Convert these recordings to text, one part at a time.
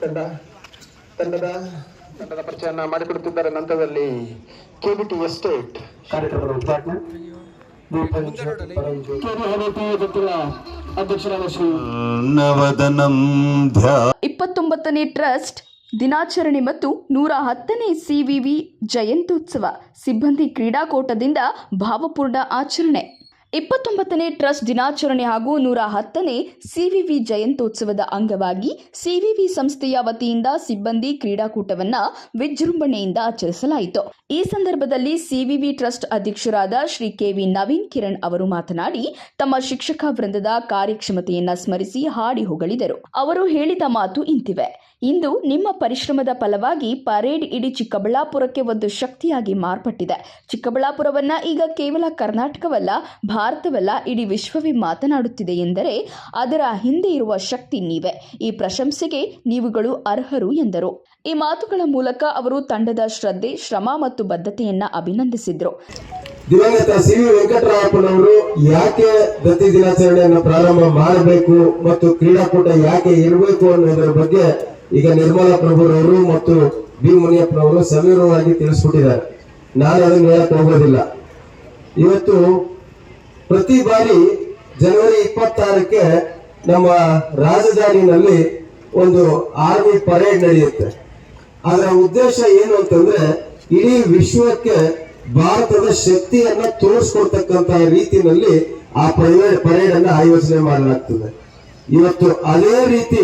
ತಂಡ ತಂಡದ ತಂಡದ ಪರಿಚಯನ ಮಾಡಿಕೊಡುತ್ತಿದ್ದಾರೆ. ನಂತರದಲ್ಲಿ ಕೆಬಿಟಿ ಎಸ್ಟೇಟ್ ಕಾರ್ಯಕ್ರಮದ ಉದ್ಘಾಟನೆ. ಅಧ್ಯಕ್ಷರಾದ ಶ್ರೀ ನವದನಂ ಧ್ಯಾ ಇಪ್ಪತ್ತೊಂಬತ್ತನೇ ಟ್ರಸ್ಟ್ ದಿನಾಚರಣೆ ಮತ್ತು ನೂರ ಹತ್ತನೇ ಸಿವಿವಿ ಜಯಂತ್ಯುತ್ಸವ ಸಿಬ್ಬಂದಿ ಕ್ರೀಡಾಕೂಟದಿಂದ ಭಾವಪೂರ್ಣ ಆಚರಣೆ. ಇಪ್ಪತ್ತೊಂಬತ್ತನೇ ಟ್ರಸ್ಟ್ ದಿನಾಚರಣೆ ಹಾಗೂ ನೂರ ಹತ್ತನೇ ಸಿವಿವಿ ಜಯಂತ್ಯೋತ್ಸವದ ಅಂಗವಾಗಿ ಸಿವಿವಿ ಸಂಸ್ಥೆಯ ವತಿಯಿಂದ ಸಿಬ್ಬಂದಿ ಕ್ರೀಡಾಕೂಟವನ್ನ ವಿಜೃಂಭಣೆಯಿಂದ ಆಚರಿಸಲಾಯಿತು. ಈ ಸಂದರ್ಭದಲ್ಲಿ ಸಿವಿವಿ ಟ್ರಸ್ಟ್ ಅಧ್ಯಕ್ಷರಾದ ಶ್ರೀ ಕೆವಿ ನವೀನ್ ಕಿರಣ್ ಅವರು ಮಾತನಾಡಿ, ತಮ್ಮ ಶಿಕ್ಷಕ ವೃಂದದ ಕಾರ್ಯಕ್ಷಮತೆಯನ್ನ ಸ್ಮರಿಸಿ ಹಾಡಿ ಹೊಗಳಿದರು. ಅವರು ಹೇಳಿದ ಮಾತು ಇಂತಿವೆ. ಇಂದು ನಿಮ್ಮ ಪರಿಶ್ರಮದ ಫಲವಾಗಿ ಪರೇಡ್ ಇಡೀ ಚಿಕ್ಕಬಳ್ಳಾಪುರಕ್ಕೆ ಒಂದು ಶಕ್ತಿಯಾಗಿ ಮಾರ್ಪಟ್ಟಿದೆ. ಚಿಕ್ಕಬಳ್ಳಾಪುರವನ್ನ ಈಗ ಕೇವಲ ಕರ್ನಾಟಕವಲ್ಲ, ಭಾರತವಲ್ಲ, ಇಡೀ ವಿಶ್ವವೇ ಮಾತನಾಡುತ್ತಿದೆ ಎಂದರೆ ಅದರ ಹಿಂದೆ ಇರುವ ಶಕ್ತಿ ನೀವೇ. ಈ ಪ್ರಶಂಸೆಗೆ ನೀವುಗಳು ಅರ್ಹರು ಎಂದರು. ಈ ಮಾತುಗಳ ಮೂಲಕ ಅವರು ತಂಡದ ಶ್ರದ್ಧೆ, ಶ್ರಮ ಮತ್ತು ಬದ್ಧತೆಯನ್ನ ಅಭಿನಂದಿಸಿದ್ರು. ದಿವಂಗತ ಸಿ. ವಿ. ವೆಂಕಟರಾಯಪ್ಪನವರು ಯಾಕೆ ದತ್ತಿ ದಿನಾಚರಣೆಯನ್ನು ಪ್ರಾರಂಭ ಮಾಡಬೇಕು ಮತ್ತು ಕ್ರೀಡಾಕೂಟ ಯಾಕೆ ಇರಬೇಕು ಅನ್ನೋದರ ಬಗ್ಗೆ ಈಗ ನಿರ್ಮಲಾ ಪ್ರಭುರವರು ಮತ್ತು ಬಿ ಮುನಿಯಪ್ಪನವರು ಸವಿವರವಾಗಿ ತಿಳಿಸ್ಬಿಟ್ಟಿದ್ದಾರೆ ನಾನು ಅದನ್ನು ಹೇಳಕ್ ಹೋಗೋದಿಲ್ಲ. ಇವತ್ತು ಪ್ರತಿ ಬಾರಿ ಜನವರಿ ಇಪ್ಪತ್ತಾರಕ್ಕೆ ನಮ್ಮ ರಾಜಧಾನಿನಲ್ಲಿ ಒಂದು ಆರ್ಮಿ ಪರೇಡ್ ನಡೆಯುತ್ತೆ. ಅದರ ಉದ್ದೇಶ ಏನು ಅಂತಂದ್ರೆ ಇಡೀ ವಿಶ್ವಕ್ಕೆ ಭಾರತದ ಶಕ್ತಿಯನ್ನ ತೋರಿಸ್ಕೊಡ್ತಕ್ಕಂತ ರೀತಿಯಲ್ಲಿ ಆ ಪರೇಡ್ ಅನ್ನ ಆಯೋಜನೆ ಮಾಡಲಾಗ್ತದೆ. ಇವತ್ತು ಅದೇ ರೀತಿ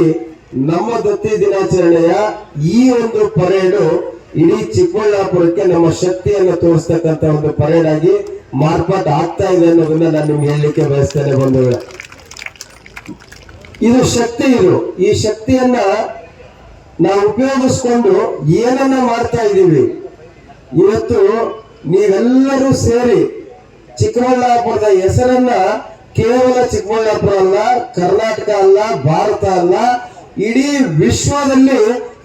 ನಮ್ಮ ದತ್ತಿ ದಿನಾಚರಣೆಯ ಈ ಒಂದು ಪರೇಡು ಇಡೀ ಚಿಕ್ಕಬಳ್ಳಾಪುರಕ್ಕೆ ನಮ್ಮ ಶಕ್ತಿಯನ್ನ ತೋರಿಸ್ತಕ್ಕಂತ ಒಂದು ಪರೇಡ್ ಆಗಿ ಮಾರ್ಪಾಟ್ ಆಗ್ತಾ ಇದೆ ಅನ್ನೋದನ್ನ ನಾನು ನಿಮ್ಗೆ ಹೇಳಲಿಕ್ಕೆ ಬಯಸ್ತೇನೆ ಬಂಧುಗಳೇ. ಇದು ಶಕ್ತಿ ಇದು. ಈ ಶಕ್ತಿಯನ್ನ ನಾವು ಉಪಯೋಗಿಸ್ಕೊಂಡು ಏನನ್ನ ಮಾಡ್ತಾ ಇದ್ದೀವಿ. ಇವತ್ತು ನೀವೆಲ್ಲರೂ ಸೇರಿ ಚಿಕ್ಕಬಳ್ಳಾಪುರದ ಹೆಸರನ್ನ ಕೇವಲ ಚಿಕ್ಕಬಳ್ಳಾಪುರ ಅಲ್ಲ, ಕರ್ನಾಟಕ ಅಲ್ಲ, ಭಾರತ ಅಲ್ಲ ಇಡೀ ವಿಶ್ವದಲ್ಲಿ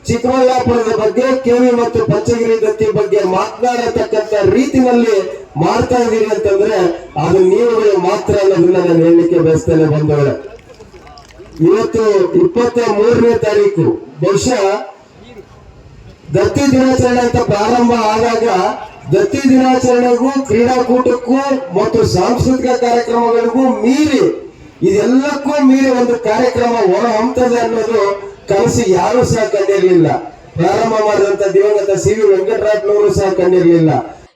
ಚಿಕ್ಕಬಳ್ಳಾಪುರದ ಬಗ್ಗೆ, ಕೆವಿ ಮತ್ತು ಪಂಚಗಿರಿ ದತ್ತಿ ಬಗ್ಗೆ ಮಾತನಾಡತಕ್ಕಂತ ರೀತಿನಲ್ಲಿ ಮಾಡ್ತಾ ಇದ್ದೀರಿ ಅಂತಂದ್ರೆ ಅದು ನೀವುಗಳು ಮಾತ್ರ ಅನ್ನೋದನ್ನ ನಾನು ಹೇಳಲಿಕ್ಕೆ ಬಯಸ್ತೇನೆ ಬಂದವಳೆ ಇವತ್ತು ಇಪ್ಪತ್ತ ಮೂರನೇ ತಾರೀಕು, ಬಹುಶಃ ದತ್ತಿ ದಿನಾಚರಣೆ ಅಂತ ಪ್ರಾರಂಭ ಆದಾಗ ದತ್ತಿ ದಿನಾಚರಣೆಗೂ, ಕ್ರೀಡಾಕೂಟಕ್ಕೂ ಮತ್ತು ಸಾಂಸ್ಕೃತಿಕ ಕಾರ್ಯಕ್ರಮಗಳಿಗೂ ಮೀರಿ ಇದೆಲ್ಲಕ್ಕೂ ಮೀರಿ ಒಂದು ಕಾರ್ಯಕ್ರಮ ಹೊರ ಹಂತದೆ ಅನ್ನೋದು ಕನಸು ಯಾರು ಸಹ ಕಂಡಿರಲಿಲ್ಲ. ಪ್ರಾರಂಭ ಮಾಡಿದಂತ ದಿವಂಗತ ಸಿ ವಿ ವೆಂಕಟರಾಜ್ನವರು ಸಹ ಕಂಡಿರಲಿಲ್ಲ.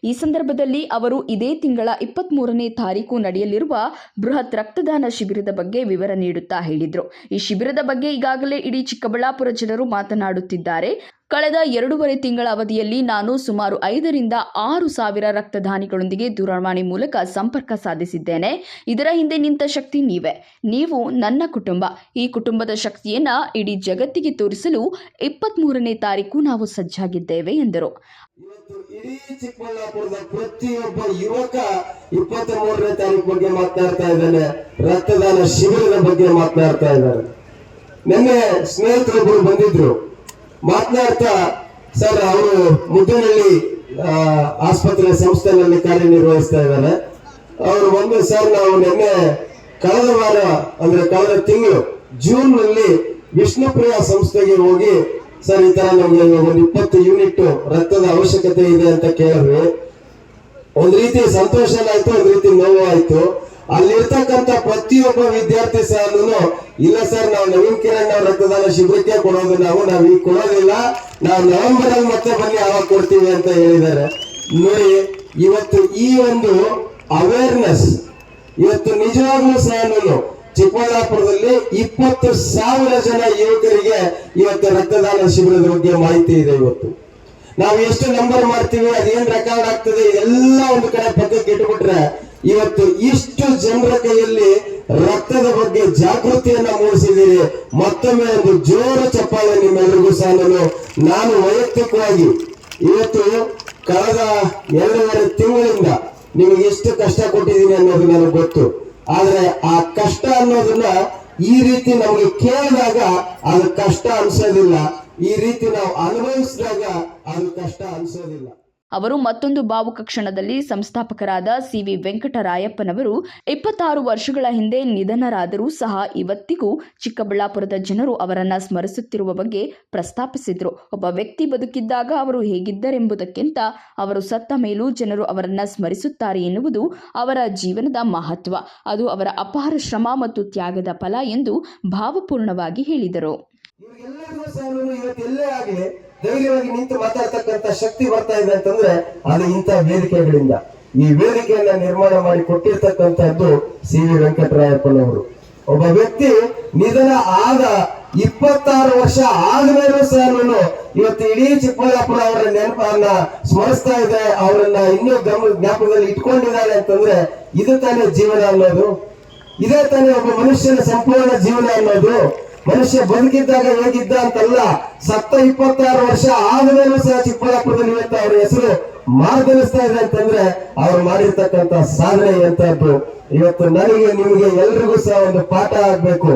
ಈ ಸಂದರ್ಭದಲ್ಲಿ ಅವರು ಇದೇ ತಿಂಗಳ ಇಪ್ಪತ್ತ್ ಮೂರನೇ ತಾರೀಕು ನಡೆಯಲಿರುವ ಬೃಹತ್ ರಕ್ತದಾನ ಶಿಬಿರದ ಬಗ್ಗೆ ವಿವರ ನೀಡುತ್ತಾ ಹೇಳಿದರು. ಈ ಶಿಬಿರದ ಬಗ್ಗೆ ಈಗಾಗಲೇ ಇಡೀ ಚಿಕ್ಕಬಳ್ಳಾಪುರ ಜನರು ಮಾತನಾಡುತ್ತಿದ್ದಾರೆ. ಕಳೆದ ಎರಡೂವರೆ ತಿಂಗಳ ಅವಧಿಯಲ್ಲಿ ನಾನು ಸುಮಾರು ಐದರಿಂದ ಆರು ಸಾವಿರ ರಕ್ತದಾನಿಗಳೊಂದಿಗೆ ದೂರವಾಣಿ ಮೂಲಕ ಸಂಪರ್ಕ ಸಾಧಿಸಿದ್ದೇನೆ. ಇದರ ಹಿಂದೆ ನಿಂತ ಶಕ್ತಿ ನೀವೇ. ನೀವು ನನ್ನ ಕುಟುಂಬ. ಈ ಕುಟುಂಬದ ಶಕ್ತಿಯನ್ನ ಇಡೀ ಜಗತ್ತಿಗೆ ತೋರಿಸಲು ಇಪ್ಪತ್ತ್ ಮೂರನೇ ತಾರೀಕು ನಾವು ಸಜ್ಜಾಗಿದ್ದೇವೆ ಎಂದರು. ಇಡೀ ಚಿಕ್ಕಬಳ್ಳಾಪುರದ ಪ್ರತಿಯೊಬ್ಬ ಯುವಕ ಇಪ್ಪತ್ತ ಮೂರನೇ ತಾರೀಕು ಬಗ್ಗೆ ಮಾತನಾಡ್ತಾ ಇದ್ದಾನೆ. ರಕ್ತದಾನ ಶಿಬಿರದ ಬಗ್ಗೆ ಮಾತನಾಡ್ತಾ ಇದ್ದಾರೆ. ನಿನ್ನೆ ಸ್ನೇಹಿತರೊಬ್ಬರು ಬಂದಿದ್ರು. ಮಾತನಾಡ್ತಾ ಸರ್, ಅವರು ಮುದ್ದಿನಲ್ಲಿ ಆಸ್ಪತ್ರೆ ಸಂಸ್ಥೆಯಲ್ಲಿ ಕಾರ್ಯನಿರ್ವಹಿಸ್ತಾ ಇದ್ದಾರೆ. ಅವರು ಒಂದು ಸರ್, ನಾವು ನಿನ್ನೆ ಕಳೆದ ವಾರ, ಅಂದ್ರೆ ಕಳೆದ ತಿಂಗಳು ಜೂನ್ನಲ್ಲಿ ವಿಷ್ಣುಪ್ರಿಯ ಸಂಸ್ಥೆಗೆ ಹೋಗಿ ಸರ್, ಈ ತರ ನಮ್ಗೆ ಒಂದು ಇಪ್ಪತ್ತು ಯೂನಿಟ್ ರಕ್ತದ ಅವಶ್ಯಕತೆ ಇದೆ ಅಂತ ಕೇಳಿದ್ವಿ. ಒಂದ್ ರೀತಿ ಸಂತೋಷ ಆಯ್ತು, ಒಂದ್ ರೀತಿ ನೋವು ಆಯ್ತು. ಅಲ್ಲಿರ್ತಕ್ಕಂಥ ಪ್ರತಿಯೊಬ್ಬ ವಿದ್ಯಾರ್ಥಿ ಸರ್ ಇಲ್ಲ ಸರ್, ನಾವು ನವೀನ್ ಕಿರಣ್ ಅವ್ರ ರಕ್ತದಾನ ಶಿಬಿರಕ್ಕೆ ಕೊಡೋದು ನಾವು ನಾವು ಈಗ ಕೊಡೋದಿಲ್ಲ. ನಾವು ನವೆಂಬರ್ ಅಲ್ಲಿ ಮತ್ತೆ ಬನ್ನಿ ಯಾವಾಗ ಕೊಡ್ತೀವಿ ಅಂತ ಹೇಳಿದ್ದಾರೆ. ನೋಡಿ, ಇವತ್ತು ಈ ಒಂದು ಅವೇರ್ನೆಸ್ ಇವತ್ತು ನಿಜವಾಗ್ಲೂ ಸಹ ಚಿಕ್ಕಬಳ್ಳಾಪುರದಲ್ಲಿ ಇಪ್ಪತ್ತು ಸಾವಿರ ಜನ ಯುವಕರಿಗೆ ಇವತ್ತು ರಕ್ತದಾನ ಶಿಬಿರದ ಬಗ್ಗೆ ಮಾಹಿತಿ ಇದೆ ಇವತ್ತು. ನಾವು ಎಷ್ಟು ನಂಬರ್ ಮಾಡ್ತೀವಿ ಅದೇನ್ ರೆಕಾರ್ಡ್ ಆಗ್ತದೆ ಎಲ್ಲ ಒಂದು ಕಡೆ ಪಕ್ಕಕ್ಕೆ ಇಟ್ಬಿಟ್ರೆ ಇವತ್ತು ಇಷ್ಟು ಜನರ ಕೈಯಲ್ಲಿ ರಕ್ತದ ಬಗ್ಗೆ ಜಾಗೃತಿಯನ್ನ ಮೂಡಿಸಿದ್ದೀರಿ. ಮತ್ತೊಮ್ಮೆ ಒಂದು ಜೋರು ಚಪ್ಪಾಳೆ ನಿಮ್ಮೆಲ್ಲರಿಗೂ ಸಾಲಲು ನಾನು ನಾನು ವೈಯಕ್ತಿಕವಾಗಿ ಇವತ್ತು ಕಳೆದ ಎರಡೂವರೆ ತಿಂಗಳಿಂದ ನಿಮಗೆ ಎಷ್ಟು ಕಷ್ಟ ಕೊಟ್ಟಿದ್ದೀನಿ ಅನ್ನೋದು ನನಗೆ ಗೊತ್ತು. ಆದ್ರೆ ಆ ಕಷ್ಟ ಅನ್ನೋದನ್ನ ಈ ರೀತಿ ನಮಗೆ ಕೇಳಿದಾಗ ಅದು ಕಷ್ಟ ಅನ್ಸೋದಿಲ್ಲ. ಈ ರೀತಿ ನಾವು ಅನುಭವಿಸಿದಾಗ ಅದು ಕಷ್ಟ ಅನ್ಸೋದಿಲ್ಲ. ಅವರು ಮತ್ತೊಂದು ಭಾವುಕ ಕ್ಷಣದಲ್ಲಿ ಸಂಸ್ಥಾಪಕರಾದ ಸಿ ವಿ ವೆಂಕಟರಾಯಪ್ಪನವರು ಇಪ್ಪತ್ತಾರು ವರ್ಷಗಳ ಹಿಂದೆ ನಿಧನರಾದರೂ ಸಹ ಇವತ್ತಿಗೂ ಚಿಕ್ಕಬಳ್ಳಾಪುರದ ಜನರು ಅವರನ್ನ ಸ್ಮರಿಸುತ್ತಿರುವ ಬಗ್ಗೆ ಪ್ರಸ್ತಾಪಿಸಿದರು. ಒಬ್ಬ ವ್ಯಕ್ತಿ ಬದುಕಿದ್ದಾಗ ಅವರು ಹೇಗಿದ್ದರೆಂಬುದಕ್ಕಿಂತ ಅವರು ಸತ್ತ ಮೇಲೂ ಜನರು ಅವರನ್ನ ಸ್ಮರಿಸುತ್ತಾರೆ ಎನ್ನುವುದು ಅವರ ಜೀವನದ ಮಹತ್ವ. ಅದು ಅವರ ಅಪಾರ ಶ್ರಮ ಮತ್ತು ತ್ಯಾಗದ ಫಲ ಎಂದು ಭಾವಪೂರ್ಣವಾಗಿ ಹೇಳಿದರು. ಧೈರ್ಯವಾಗಿ ನಿಂತು ಮಾತಾಡ್ತಕ್ಕಂತ ಶಕ್ತಿ ಬರ್ತಾ ಇದೆ ಅಂತಂದ್ರೆ ಅದು ಇಂಥ ವೇದಿಕೆಗಳಿಂದ. ಈ ವೇದಿಕೆಯನ್ನ ನಿರ್ಮಾಣ ಮಾಡಿ ಕೊಟ್ಟಿರ್ತಕ್ಕಂಥದ್ದು ಸಿ ವಿ ವೆಂಕಟರಾಯಪ್ಪನವರು. ಒಬ್ಬ ವ್ಯಕ್ತಿ ನಿಧನ ಆದ ಇಪ್ಪತ್ತಾರು ವರ್ಷ ಆದ್ಮೇಲೂ ಸಹ ಇವತ್ತು ಇಡೀ ಚಿಕ್ಕಬಳ್ಳಾಪುರ ಅವರ ನೆನಪನ್ನ ಸ್ಮರಿಸ್ತಾ ಇದೆ ಅವರನ್ನ ಇನ್ನೂ ಗಮ ಜ್ಞಾಪಕದಲ್ಲಿ ಇಟ್ಕೊಂಡಿದ್ದಾರೆ ಅಂತಂದ್ರೆ ಇದು ತಾನೇ ಜೀವನ ಅನ್ನೋದು. ಇದೇ ತಾನೇ ಒಬ್ಬ ಮನುಷ್ಯನ ಸಂಪೂರ್ಣ ಜೀವನ ಅನ್ನೋದು. ಮನುಷ್ಯ ಬದುಕಿದ್ದಾಗ ಹೇಗಿದ್ದ ಅಂತಲ್ಲ, ಸತ್ತ ಇಪ್ಪತ್ತಾರು ವರ್ಷ ಆದಮೇಲೂ ಸಹ ಚಿಕ್ಕಬಳ್ಳಾಪುರದಲ್ಲಿ ಇವತ್ತು ಅವರ ಹೆಸರು ಮಾರ್ಗನಿಸ್ತಾ ಇದೆ ಅಂತಂದ್ರೆ ಅವ್ರು ಮಾಡಿರ್ತಕ್ಕಂತ ಸಾಧನೆ ಎಂತದ್ದು? ಇವತ್ತು ನನಗೆ, ನಿಮಗೆ ಎಲ್ರಿಗೂ ಸಹ ಒಂದು ಪಾಠ ಆಗ್ಬೇಕು.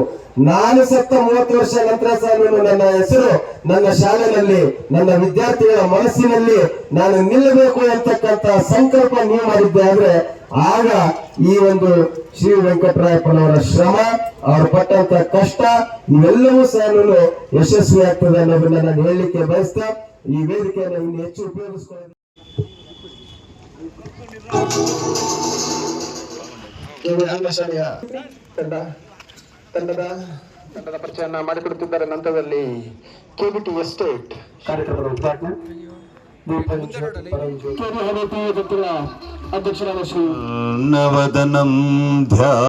ನಾನು ಸತ್ತ ಮೂವತ್ತು ವರ್ಷ ನಂತರ ಸಹ ನಾನು ನನ್ನ ಹೆಸರು, ನನ್ನ ಶಾಲೆಯಲ್ಲಿ, ನನ್ನ ವಿದ್ಯಾರ್ಥಿಗಳ ಮನಸ್ಸಿನಲ್ಲಿ ನಾನು ನಿಲ್ಲಬೇಕು ಅಂತಕ್ಕಂತ ಸಂಕಲ್ಪ ನೀವು ಮಾಡಿದ್ದೆ ಆದ್ರೆ ಆಗ ಈ ಒಂದು ಶ್ರೀ ವೆಂಕಟರಾಯಪ್ಪನವರ ಶ್ರಮ, ಅವ್ರು ಪಟ್ಟಂತ ಕಷ್ಟ, ಇವೆಲ್ಲವೂ ಸಹ ಯಶಸ್ವಿ ಆಗ್ತದೆ ಅನ್ನೋದನ್ನ ನಾನು ಹೇಳಲಿಕ್ಕೆ ಬಯಸ್ತಾ, ಈ ವೇದಿಕೆಯನ್ನು ಇನ್ನು ಹೆಚ್ಚು ಉಪಯೋಗಿಸ್ಕೊಳ್ಳಿ ಕೆವಿ ಆಂಗ್ಲ ಶಾಲೆಯ ತಂಡ, ತಂಡದ ತಂಡದ ಪರಿಚಯನ ಮಾಡಿಕೊಡುತ್ತಿದ್ದಾರೆ ನಂತರದಲ್ಲಿ ಕೆಬಿಟಿ ಎಸ್ಟೇಟ್ ಕಾರ್ಯಕ್ರಮದ ಉದ್ಘಾಟನೆ. ಕೆವಿ ಅಧ್ಯಕ್ಷರಾದ ಶ್ರೀ ನವದನಂ ಧ್ಯಾ